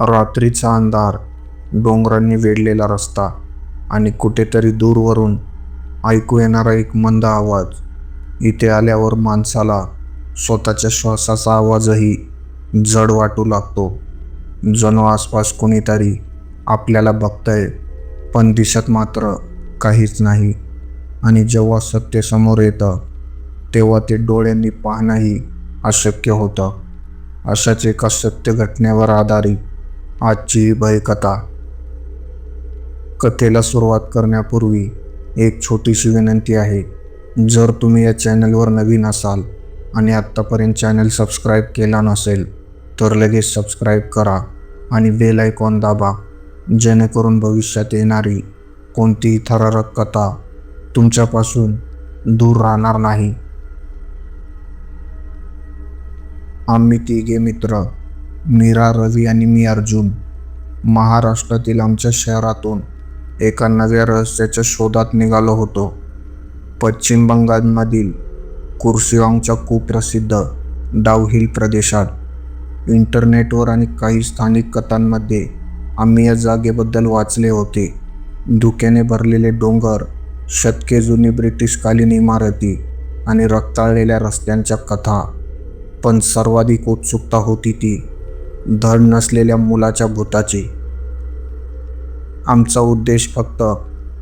रात्रीचा अंधार डोंगरांनी वेढलेला रस्ता आणि कुठेतरी दूरवरून ऐकू येणारा एक मंद आवाज. इथे आल्यावर माणसाला स्वतःच्या श्वासाचा आवाजही जड वाटू लागतो. जणू आसपास कोणीतरी आपल्याला बघतंय पण दिसत मात्र काहीच नाही. आणि जेव्हा सत्य समोर येतं तेव्हा ते डोळ्यांनी पाहणंही अशक्य होतं. अशाच एका सत्य घटनेवर आधारित आजची भयकथा. कथेला सुरुवात करण्यापूर्वी एक छोटीशी विनंती आहे. जर तुम्ही या चॅनलवर नवीन असाल आणि आत्तापर्यंत चॅनल सबस्क्राईब केला नसेल तर लगेच सबस्क्राईब करा आणि बेल आयकॉन दाबा जेणेकरून भविष्यात येणारी कोणतीही थरारक कथा तुमच्यापासून दूर राहणार नाही. आम्ही तिघे मित्र मीरा रवी आणि मी अर्जुन महाराष्ट्रातील आमच्या शहरातून एका नव्या रहस्याच्या शोधात निघालो होतो. पश्चिम बंगालमधील कुर्सिवांगच्या कुप्रसिद्ध डावहिल प्रदेशात इंटरनेटवर आणि काही स्थानिक कथांमध्ये आम्ही या जागेबद्दल वाचले होते. धुक्याने भरलेले डोंगर शतके जुनी ब्रिटिशकालीन इमारती आणि रक्ताळलेल्या रस्त्यांच्या कथा. पण सर्वाधिक उत्सुकता होती ती धड नसलेल्या मुलाच्या भूताची. आमचा उद्देश फक्त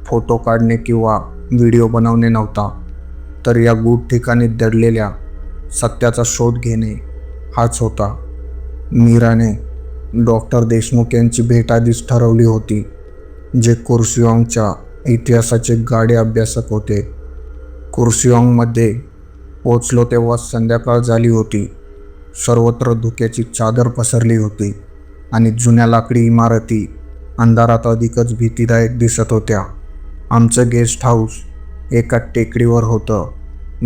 फोटो काढणे किंवा व्हिडिओ बनवणे नव्हता तर या गूढ ठिकाणी दडलेल्या सत्याचा शोध घेणे हाच होता. मीराने डॉक्टर देशमुख यांची भेट आधीच ठरवली होती जे कुर्सिऑंगच्या इतिहासाचे गाडे अभ्यासक होते. कुर्सिऑंगमध्ये पोचलो तेव्हा संध्याकाळ झाली होती. सर्वत्र धुक्याची चादर पसरली होती आणि जुन्या लाकडी इमारती अंधारात अधिकच भीतीदायक दिसत होत्या. आमचं गेस्ट हाऊस एका टेकडीवर होतं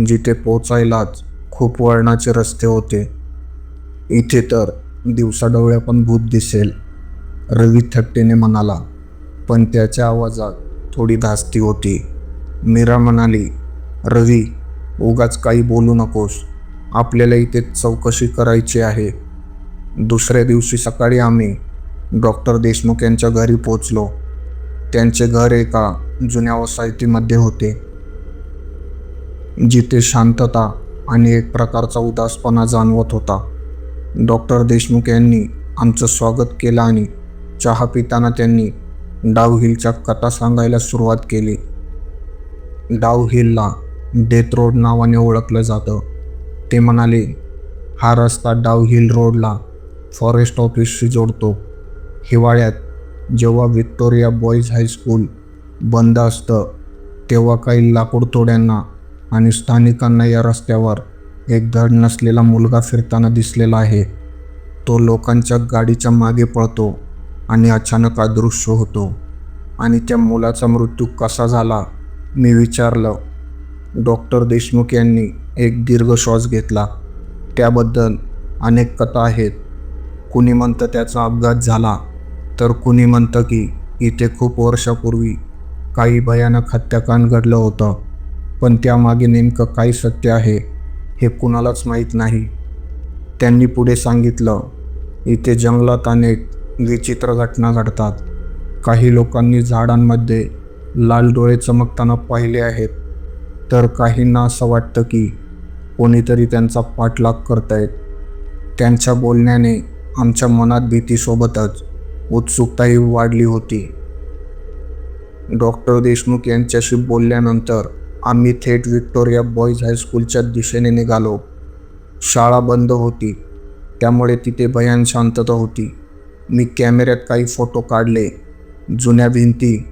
जिथे पोचायलाच खूप वळणाचे रस्ते होते. इथे तर दिवसाडोळ्या पण भूत दिसेल रवी थट्टेने म्हणाला. पण त्याच्या आवाजात थोडी धास्ती होती. मीरा म्हणाली रवी उगाच काही बोलू नकोस. आपल्याला इथे चौकशी करायची आहे. दुसऱ्या दिवशी सकाळी आम्ही डॉक्टर देशमुख यांच्या घरी पोचलो त्यांचे घर एका जुन्या वसाहतीमध्ये होते. जिथे शांतता आणि एक प्रकारचा उदासपणा जाणवत होता. डॉक्टर देशमुख यांनी आमचं स्वागत केलं आणि चहा पिताना त्यांनी डाव हिलच्या कथा सांगायला सुरुवात केली. डाव हिलला डेथ रोड नावाने ओळखलं जातं. ते म्हणाले हा रस्ता डाव हिल रोडला फॉरेस्ट ऑफिसशी जोडतो. हिवाळ्यात जेव्हा विक्टोरिया बॉईज हायस्कूल बंद असतं तेव्हा काही लाकूडतोड्यांना आणि स्थानिकांना या रस्त्यावर एक धड नसलेला मुलगा फिरताना दिसलेला आहे. तो लोकांच्या गाडीच्या मागे पळतो आणि अचानक अदृश्य होतो. आणि त्या मुलाचा मृत्यू कसा झाला मी विचारलं. डॉक्टर देशमुख यांनी एक दीर्घ श्वास घेतला. त्याबद्दल अनेक कथा आहेत. कुणी म्हणतं त्याचा अपघात झाला तर कुणी म्हणतं की इथे खूप वर्षापूर्वी काही भयानक हत्याकांड घडलं होतं. पण त्यामागे नेमकं काय सत्य आहे हे कुणालाच माहीत नाही. त्यांनी पुढे सांगितलं इथे जंगलात अनेक विचित्र घटना घडतात. काही लोकांनी झाडांमध्ये लाल डोळे चमकताना पाहिले आहेत. तर काहींना असं वाटतं की कोणीतरी त्यांचा पाठलाग करतायत. त्यांच्या बोलण्याने आमच्या मनात भीतीसोबतच उत्सुकताही वाढली होती. डॉक्टर देशमुख यांच्याशी बोलल्यानंतर आम्ही थेट व्हिक्टोरिया बॉईज हायस्कूलच्या दिशेने निघालो. शाळा बंद होती. त्यामुळे तिथे भयान शांतता होती. मी कॅमेऱ्यात काही फोटो काढले. जुन्या भिंती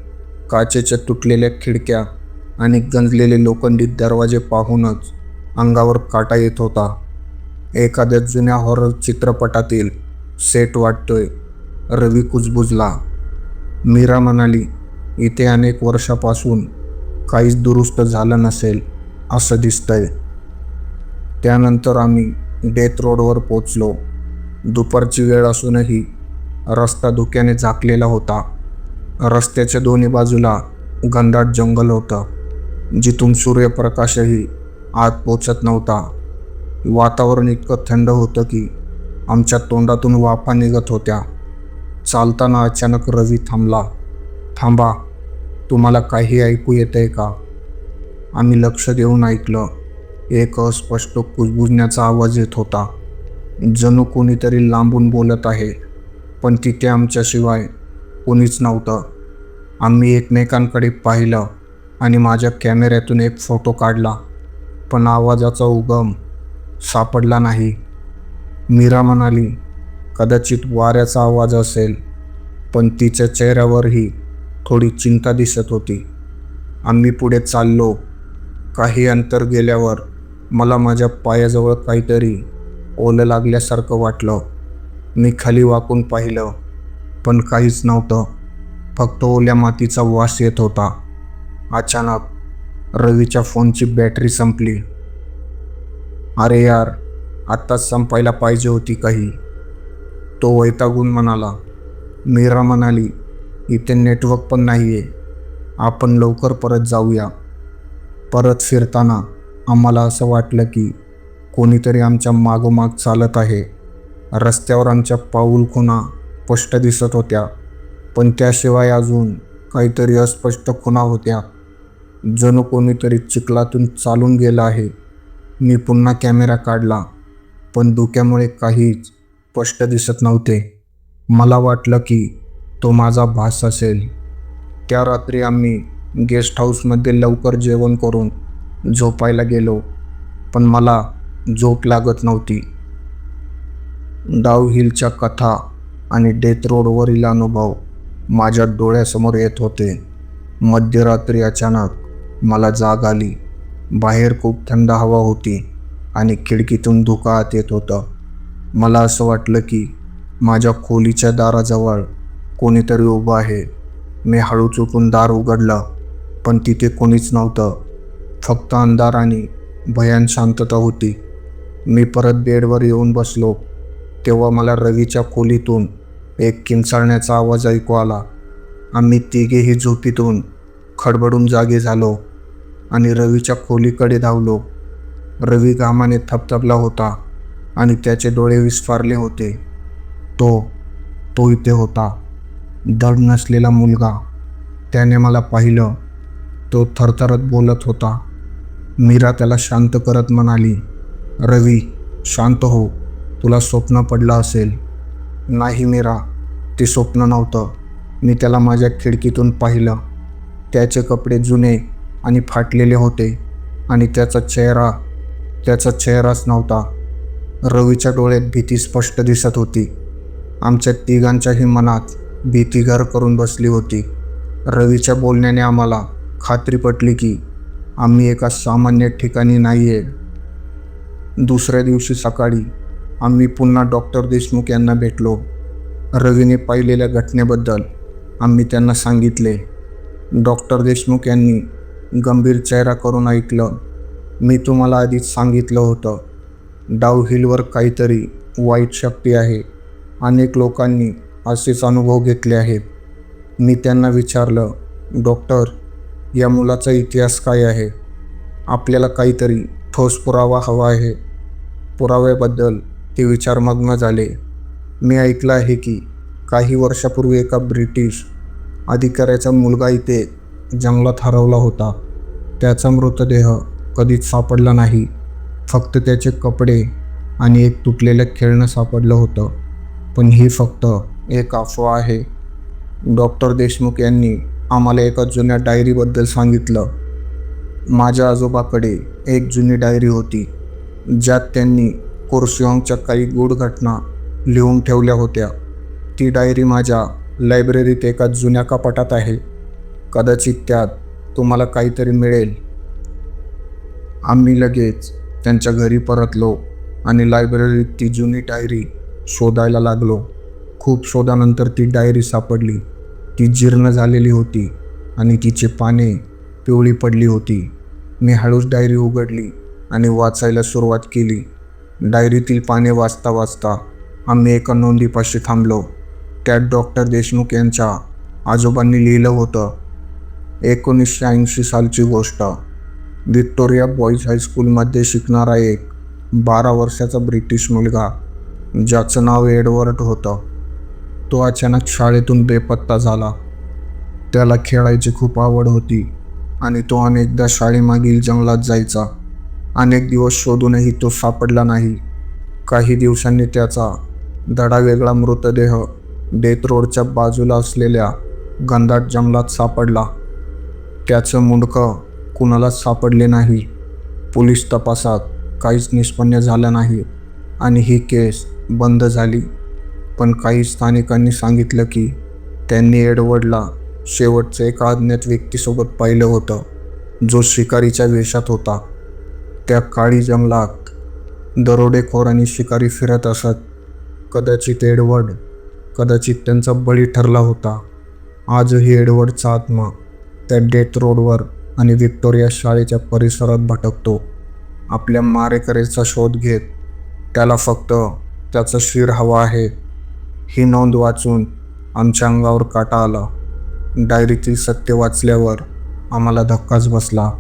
काचेच्या तुटलेल्या खिडक्या आणि गंजलेले लोखंडी दरवाजे पाहूनच अंगावर काटा येत होता. एखाद्या जुन्या हॉरर चित्रपटातील सेट वाटतोय. रवी कुजबुजला. मीरा म्हणाली इथे अनेक वर्षापासून काहीच दुरुस्त झालं नसेल असं दिसतंय. त्यानंतर आम्ही डेथ रोडवर पोचलो दुपारची वेळ असूनही रस्ता धुक्याने झाकलेला होता. रस्त्याच्या दोन्ही बाजूला घनदाट जंगल होतं जिथून सूर्यप्रकाशही आत पोचत नव्हता. वातावरण इतकं थंड होतं की आमच्या तोंडातून वाफा निघत होत्या. चालताना अचानक रवी थांबला. थांबा तुम्हाला काही ऐकू येतंय का? आम्ही लक्ष देऊन ऐकलं. एक अस्पष्ट कुजबुजण्याचा आवाज येत होता. जणू कोणीतरी लांबून बोलत आहे पण तिथे आमच्याशिवाय कोणीच नव्हतं. आम्ही एकमेकांकडे पाहिलं आणि माझ्या कॅमेऱ्यातून एक फोटो काढला. पण आवाजाचा उगम सापडला नाही. मीरा म्हणाली कदाचित वाऱ्याचा आवाज असेल पण तिच्या चेहऱ्यावरही थोडी चिंता दिसत होती. आम्ही पुढे चाललो. काही अंतर गेल्यावर मला माझ्या पायाजवळ काहीतरी ओलं लागल्यासारखं वाटलं. मी खाली वाकून पाहिलं पण काहीच नव्हतं. फक्त ओल्या मातीचा वास येत होता. अचानक रवीच्या फोनची बॅटरी संपली. अरे यार आत्ताच संपायला पाहिजे होती काही. तो वैतागून म्हणाला. मीरा म्हणाली इथे नेटवर्क पण नाही आहे आपण लवकर परत जाऊया. परत फिरताना आम्हाला असं वाटलं की कोणीतरी आमच्या मागोमाग चालत आहे. रस्त्यावर आमच्या पाऊल खुणा स्पष्ट दिसत होत्या पण त्याशिवाय अजून काहीतरी अस्पष्ट खुणा होत्या. जणू कोणीतरी चिखलातून चालून गेलं आहे. मी पुन्हा कॅमेरा काढला पण धुक्यामुळे काहीच स्पष्ट दिसत नव्हते. मला वाटलं की तो माझा भास असेल. त्या रात्री आम्ही गेस्ट हाऊसमध्ये लवकर जेवण करून झोपायला गेलो पण मला झोप लागत नव्हती. डाव हिलच्या कथा आणि डेथ रोडवरील अनुभव माझ्या डोळ्यासमोर येत होते. मध्यरात्री अचानक मला जाग आली. बाहेर खूप थंड हवा होती आणि खिडकीतून धुका आत येत होतं. मला असं वाटलं की माझ्या खोलीच्या दाराजवळ कोणीतरी उभं आहे. मी हळूच उठून दार उघडलं पण तिथे कोणीच नव्हतं. फक्त अंधार आणि भयान शांतता होती. मी परत बेडवर येऊन बसलो. तेव्हा मला रवीच्या खोलीतून एक किंचाळण्याचा आवाज ऐकू आला. आम्ही तिघेही झोपीतून खडबडून जागे झालो. आणि रवीच्या खोलीकडे धावलो. रवी घामाने थपथपला होता आणि त्याचे डोळे विस्फारले होते. तो तो इथे होता. दड नसलेला मुलगा. त्याने मला पाहिलं. तो थरथरत बोलत होता. मीरा त्याला शांत करत म्हणाली रवी शांत हो. तुला स्वप्न पडलं असेल. नाही मीरा ते स्वप्न नव्हतं. मी त्याला माझ्या खिडकीतून पाहिलं. त्याचे कपडे जुने आणि फाटलेले होते आणि त्याचा चेहरा त्याचा चेहराच नव्हता. रवीच्या डोळ्यात भीती स्पष्ट दिसत होती. आमच्या तिघांच्याही मनात भीती घर करून बसली होती. रवीच्या बोलण्याने आम्हाला खात्री पटली की आम्ही एका सामान्य ठिकाणी नाही आहे दुसऱ्या दिवशी सकाळी आम्ही पुन्हा डॉक्टर देशमुख यांना भेटलो. रवीने पाहिलेल्या घटनेबद्दल आम्ही त्यांना सांगितले. डॉक्टर देशमुख यांनी गंभीर चेहरा करून ऐकलं. मी तुम्हाला आधीच सांगितलं होतं. डाव हिलवर काहीतरी वाईट शक्ती आहे. अनेक लोकांनी असेच अनुभव घेतले आहेत. मी त्यांना विचारलं डॉक्टर या मुलाचा इतिहास काय आहे? आपल्याला काहीतरी ठोस पुरावा हवा आहे. पुराव्याबद्दल ते विचारमग्न झाले. मी ऐकलं आहे की काही वर्षापूर्वी एका ब्रिटिश अधिकाऱ्याचा मुलगा इथे जंगलात हरवला होता. त्याचा मृतदेह कधीच सापडला नाही. फक्त त्याचे कपडे आणि एक तुटलेलं खेळणं सापडलं होतं. पण ही फक्त एक अफवा आहे. डॉक्टर देशमुख यांनी आम्हाला एका जुन्या डायरीबद्दल सांगितलं. माझ्या आजोबाकडे एक जुनी डायरी होती ज्यात त्यांनी कोर्सिऑंगच्या काही गूढ घटना लिहून ठेवल्या होत्या. ती डायरी माझ्या लायब्ररीत एका जुन्या कपाटात आहे. कदाचित त्यात तुम्हाला काहीतरी मिळेल. आम्ही लगेच त्यांच्या घरी परतलो आणि लायब्ररीत ती जुनी डायरी शोधायला लागलो. खूप शोधानंतर ती डायरी सापडली. ती जीर्ण झालेली होती आणि तिची पाने पिवळी पडली होती. मी हळूच डायरी उघडली आणि वाचायला सुरुवात केली. डायरीतील पाने वाचता वाचता आम्ही एका नोंदीपाशी थांबलो. त्यात डॉक्टर देशमुख यांच्या आजोबांनी लिहिलं होतं एकोणीसशे ऐंशी सालची गोष्ट. व्हिक्टोरिया बॉईज हायस्कूलमध्ये शिकणारा एक बारा वर्षाचा ब्रिटिश मुलगा ज्याचं नाव एडवर्ड होतं. तो अचानक शाळेतून बेपत्ता झाला. त्याला खेळायची खूप आवड होती आणि तो अनेकदा शाळेमागील जंगलात जायचा. अनेक दिवस शोधूनही तो सापडला नाही. काही दिवसांनी त्याचा धडा वेगळा मृतदेह डेथ रोडच्या बाजूला असलेल्या घनदाट जंगलात सापडला. त्याचं मुंडकं कुणालाच सापडले नाही. पोलीस तपासात काहीच निष्पन्न झालं नाही आणि ही केस बंद झाली. पण काही स्थानिकांनी सांगितलं की त्यांनी एडवर्डला शेवटचं एका अज्ञात व्यक्तीसोबत पाहिलं होतं जो शिकारीच्या वेशात होता. त्या काळी जंगलात दरोडेखोर आणि शिकारी फिरत असत. कदाचित एडवर्ड कदाचित त्यांचा बळी ठरला होता. आजही एडवर्डचा आत्मा त्या डेथ रोडवर आणि व्हिक्टोरिया शाळेच्या परिसरात भटकतो. आपल्या मारेकरीचा शोध घेत त्याला फक्त त्याचं शिर हवं आहे. ही नोंद वाचून आमच्या अंगावर काटा आला. डायरीतील सत्य वाचल्यावर आम्हाला धक्काच बसला.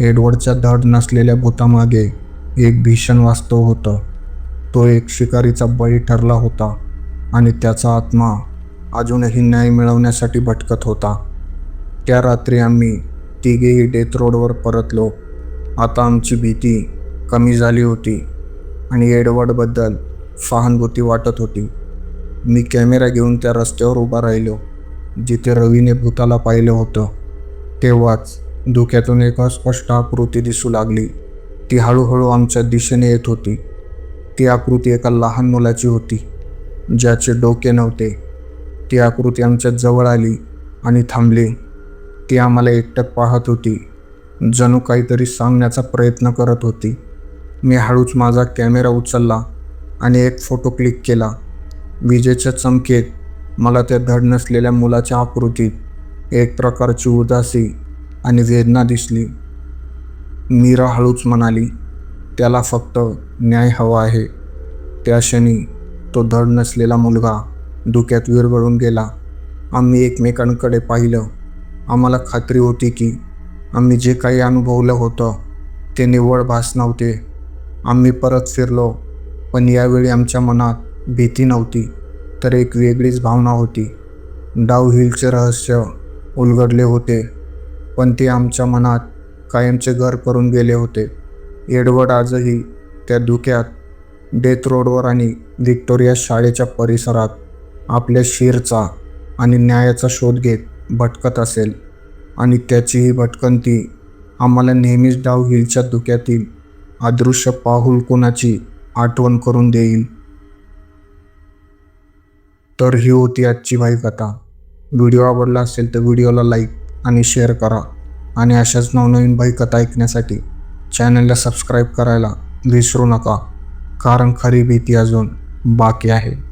एडवर्डच्या धड नसलेल्या भूतामागे एक भीषण वास्तव होतं. तो एक शिकारीचा बळी ठरला होता आणि त्याचा आत्मा अजूनही न्याय मिळवण्यासाठी भटकत होता. त्या रात्री आम्ही तिघेही डेथ रोडवर परतलो. आता आमची भीती कमी झाली होती आणि एडवर्डबद्दल सहानुभूती वाटत होती. मी कॅमेरा घेऊन त्या रस्त्यावर उभा राहिलो जिथे रवीने भूताला पाहिलं होतं. तेव्हाच धुक्यातून एक अस्पष्ट आकृती दिसू लागली. ती हळूहळू आमच्या दिशेने येत होती. ती आकृती एका लहान मुलाची होती ज्याचे डोके नव्हते. ती आकृती आमच्या जवळ आली आणि थांबली. ती आम्हाला एकटक पाहत होती. जणू काहीतरी सांगण्याचा प्रयत्न करत होती. मी हळूच माझा कॅमेरा उचलला आणि एक फोटो क्लिक केला. विजेच्या चमकेत मला त्या धड नसलेल्या मुलाच्या आकृतीत एक प्रकारची उदासी आणि वेदना दिसली. मीरा हळूच म्हणाली त्याला फक्त न्याय हवा आहे. त्या क्षणी तो धड नसलेला मुलगा धुक्यात विरघळून गेला. आम्ही एकमेकांकडे पाहिलं. आम्हाला खात्री होती की आम्ही जे काही अनुभवलं होतं ते निव्वळ भास नव्हते. आम्ही परत फिरलो पण यावेळी आमच्या मनात भीती नव्हती तर एक वेगळीच भावना होती. डाव हिलचे रहस्य उलगडले होते पण ते आमच्या मनात कायमचे घर करून गेले होते. एडवर्ड आजही त्या धुक्यात डेथ रोडवर आणि व्हिक्टोरिया शाळेच्या परिसरात आपल्या शिरचा आणि न्यायाचा शोध घेत भटकत असेल. आणि त्याची ही भटकंती आम्हाला नेहमीच डाव हिलच्या धुक्यातील अदृश्य पाहुल कुणाची आठवण करून देईल. तर ही होती आजची भाई कथा. व्हिडिओ आवडला असेल तर व्हिडिओला लाईक आणि शेअर करा. आणि अशाच नवनवीन भाई कथा ऐकण्यासाठी चॅनलला सबस्क्राईब करायला विसरू नका. कारण खरी भीती अजून बाकी आहे.